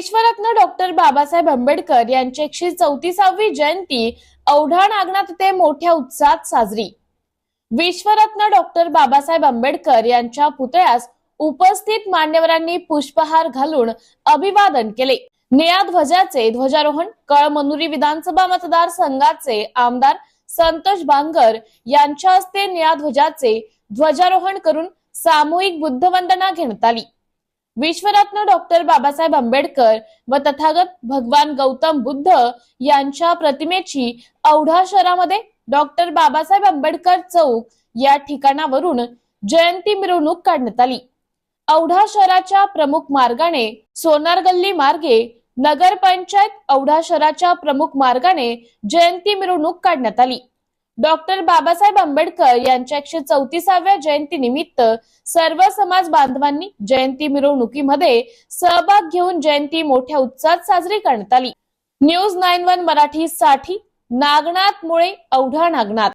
विश्वरत्न doctor Babasaheb Ambedkar यांची एकशे चौतीसावी जयंती औढा नागनाथ ते मोठ्या उत्साहात साजरी. विश्वरत्न डॉक्टर बाबासाहेब आंबेडकर यांच्या पुतळ्यास उपस्थित मान्यवरांनी पुष्पहार घालून अभिवादन केले. निळ्या ध्वजाचे ध्वजारोहण कळमनुरी विधानसभा मतदारसंघाचे आमदार संतोष बांगर यांच्या हस्ते निळ्या ध्वजाचे ध्वजारोहण करून सामूहिक बुद्धवंदना घेण्यात आली. विश्वरत्न डॉक्टर बाबासाहेब आंबेडकर व तथागत भगवान गौतम बुद्ध यांच्या प्रतिमेची औढा शहरामध्ये डॉक्टर बाबासाहेब आंबेडकर चौक या ठिकाणावरून जयंती मिरवणूक काढण्यात आली. औढा शहराच्या प्रमुख मार्गाने सोनार गल्ली मार्गे नगर पंचायत औढा शहराच्या प्रमुख मार्गाने जयंती मिरवणूक काढण्यात आली. डॉक्टर बाबासाहेब आंबेडकर यांच्या एकशे चौतीसाव्या जयंती निमित्त सर्व समाज बांधवांनी जयंती मिरवणुकीमध्ये सहभाग घेऊन जयंती मोठ्या उत्साहात साजरी करण्यात आली. न्यूज नाईन वन मराठी साठी नागनाथ मुळे औढा नागनाथ.